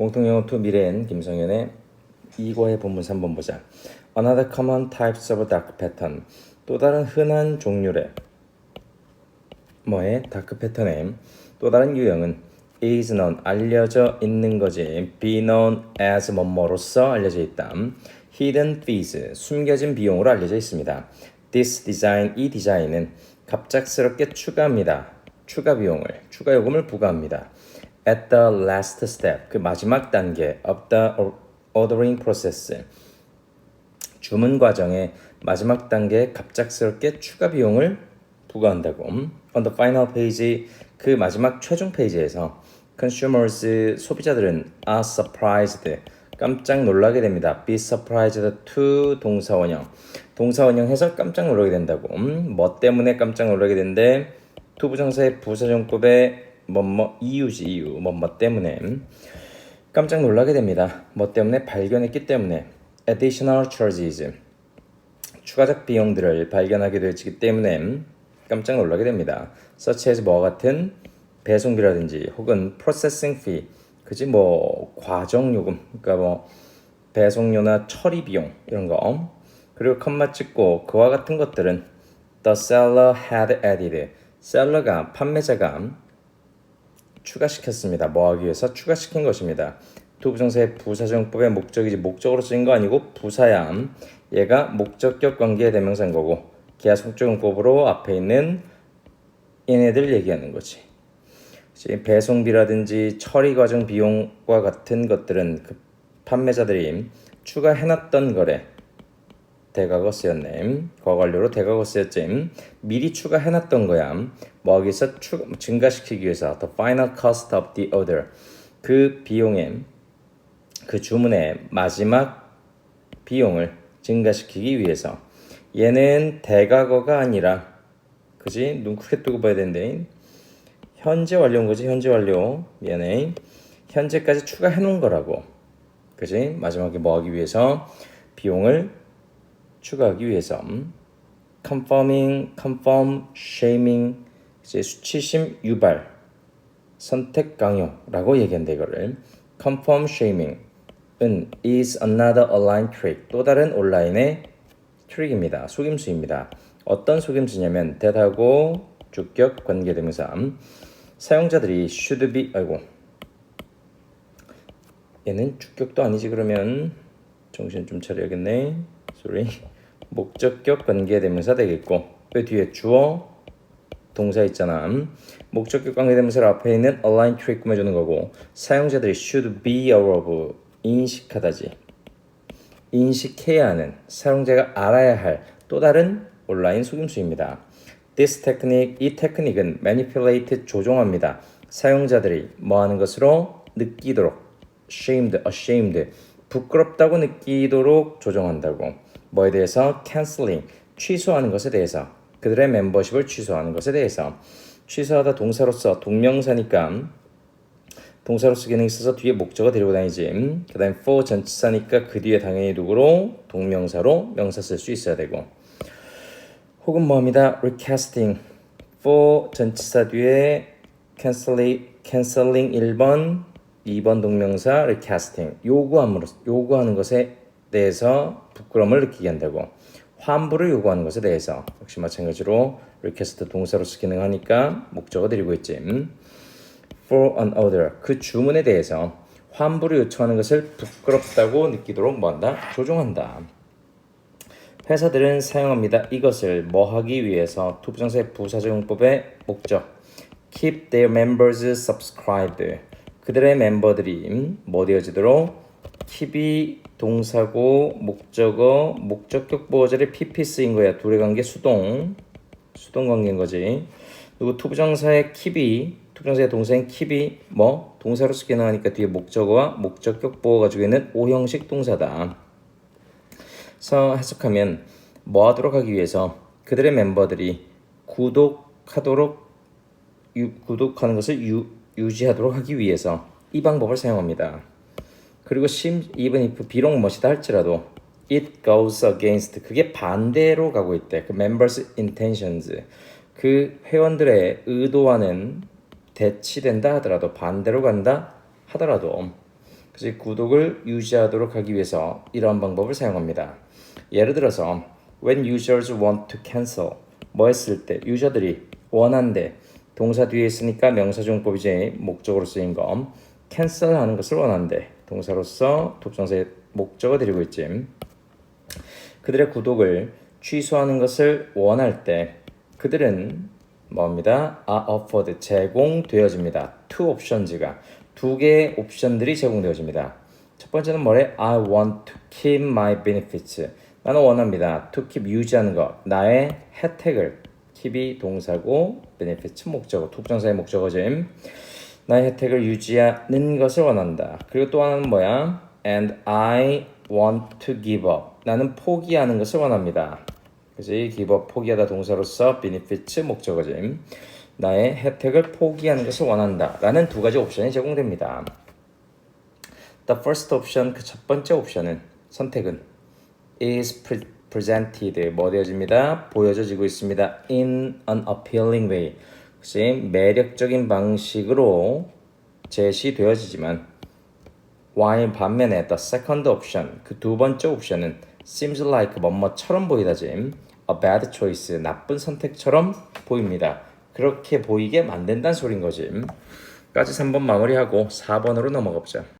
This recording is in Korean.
공통영어 투 미래엔 김성현의 이과의 본문사 한번 보자. Another common types of dark pattern. 또 다른 흔한 종류의 뭐의 다크 패턴의 또 다른 유형은 is known 알려져 있는 거지. be known as 뭐뭐로서 알려져 있다. hidden fees 숨겨진 비용으로 알려져 있습니다. this design 이 디자인은 갑작스럽게 추가합니다. 추가 비용을 추가 요금을 부과합니다. At the last step 그 마지막 단계 of the ordering process 주문 과정의 마지막 단계에 갑작스럽게 추가 비용을 부과한다고. On the final page 그 마지막 최종 페이지에서 consumers 소비자들은 are surprised 깜짝 놀라게 됩니다. be surprised to 동사 원형 동사 원형 해서 깜짝 놀라게 된다고. 음, 뭐 때문에 깜짝 놀라게 된대? to 부정사의 부사정법의 뭐뭐 이유지 이유. 뭐뭐 때문에. 음, 깜짝 놀라게 됩니다. 뭐 때문에? 발견했기 때문에. Additional charges. 추가적 비용들을 발견하게 되기 때문에 깜짝 놀라게 됩니다. such as 뭐와 같은 배송비라든지 혹은 processing fee. 그지? 뭐 과정 요금. 그러니까 뭐 배송료나 처리 비용 이런 거. 그리고 컴마 찍고 그와 같은 것들은 the seller had added. 셀러가 판매자가 추가시켰습니다. 뭐 하기 위해서 추가시킨 것입니다. 투부정사의 부사정법의 목적이지 목적으로 쓰인 거 아니고 부사야. 얘가 목적격 관계의 대명사인 거고 기하 속적용법으로 앞에 있는 얘네들 얘기하는 거지. 배송비라든지 처리 과정 비용과 같은 것들은 그 판매자들이 추가해놨던 거래. 대가고 쓰였네. 과거완료로 대가고 쓰였지. 미리 추가해놨던 거야. 뭐 추, 증가시키기 위해서 the final cost of the order. 그 비용의 그 주문의 마지막 비용을 증가시키기 위해서. 얘는 대가거가 아니라 그지? 눈 크게 뜨고 봐야 되는데. 현재 완료인 거지 현재 완료. 미안해. 현재까지 추가해 놓은 거라고. 그지? 마지막에 뭐 하기 위해서 비용을 추가하기 위해서 confirming, confirm, shaming 이제 수치심 유발 선택 강요라고 얘기한다 이거를. confirm shaming은 is another online trick. 또 다른 온라인의 트릭입니다. 속임수입니다. 어떤 속임수냐면 대하고 주격 관계대명사 사용자들이 should be 아이고. 얘는 주격도 아니지 그러면. 정신 좀 차려야겠네. Sorry 목적격 관계대명사 되겠고 그 뒤에 주어 동사 있잖아 목적격 관계대명사 앞에 있는 align trick 꾸며주는 거고 사용자들이 should be aware of 인식하다지 인식해야 하는 사용자가 알아야 할 또 다른 온라인 속임수입니다. This technique, 이 테크닉은 manipulate 조종합니다. 사용자들이 뭐 하는 것으로 느끼도록 shamed, ashamed 부끄럽다고 느끼도록 조종한다고 뭐에 대해서? canceling 취소하는 것에 대해서. 그들의 멤버십을 취소하는 것에 대해서. 취소하다 동사로서 동명사니까. 동사로서 기능이 있어서 뒤에 목적어 데리고 다니지. 그 다음에 for 전치사니까 그 뒤에 당연히 누구로? 동명사로 명사 쓸 수 있어야 되고. 혹은 뭐합니다? recasting. for 전치사 뒤에 cancelling 1번 2번 동명사 recasting. 요구함으로 요구하는 것에 대해서 부끄러움을 느끼게 한다고. 환불을 요구하는 것에 대해서. 역시 마찬가지로 recast 동사로서 기능하니까 목적어 드리고 있지. for an order. 그 주문에 대해서 환불을 요청하는 것을 부끄럽다고 느끼도록 뭐한다? 조종한다. 회사들은 사용합니다. 이것을 뭐 하기 위해서? 투부정사의 부사적용법의 목적. Keep their members subscribed. 그들의 멤버들이 뭐 되어지도록 keep이 동사고 목적어 목적격 보어절에 pp 쓰인 거야. 둘의 관계 수동. 수동 관계인 거지. 그리고 투부정사의 keep이 투부정사의 동사인 keep이 뭐 동사로서 기능하니까 뒤에 목적어와 목적격 보어 가지고 있는 오형식 동사다. 그래서 해석하면 뭐 하도록 하기 위해서 그들의 member들이 구독하도록 유, 구독하는 것을 유, 유지하도록 하기 위해서 이 방법을 사용합니다. 그리고 심 even if 비록 멋이다 할지라도 it goes against 그게 반대로 가고 있대. 그 members intentions 그 회원들의 의도와는 대치된다 하더라도 반대로 간다 하더라도 그래서 구독을 유지하도록 하기 위해서 이러한 방법을 사용합니다. 예를 들어서 when users want to cancel 뭐 했을 때 유저들이 원한대 동사 뒤에 있으니까 명사종법이지 목적으로 쓰인 거 cancel 하는 것을 원한대 동사로서 독정사의 목적어 드리고 있지 그들의 구독을 취소하는 것을 원할 때 그들은 뭐입니다? are offered 제공되어집니다. two options가 두 개의 옵션들이 제공되어집니다. 첫 번째는 뭐래? I want to keep my benefits. 나는 원합니다. to keep 유지하는 것. 나의 혜택을 keep이 동사고 benefits 목적어, 특정사의 목적어지. 나의 혜택을 유지하는 것을 원한다. 그리고 또 하나는 뭐야? And I want to give up. 나는 포기하는 것을 원합니다. 그지? give up 포기하다 동사로서 benefits 목적어지. 나의 혜택을 포기하는 것을 원한다. 라는 두 가지 옵션이 제공됩니다. The first option, 그 첫 번째 옵션은 선택은 is pre- presented 뭐 되어집니다. 보여져지고 있습니다. in an appealing way. 그치? 매력적인 방식으로 제시되어지지만 while 반면에 the second option 그 두 번째 옵션은 seems like 뭐뭐처럼 보이다지 a bad choice 나쁜 선택처럼 보입니다. 그렇게 보이게 만든다는 소린 거지. 까지 3번 마무리하고 4번으로 넘어가 보자.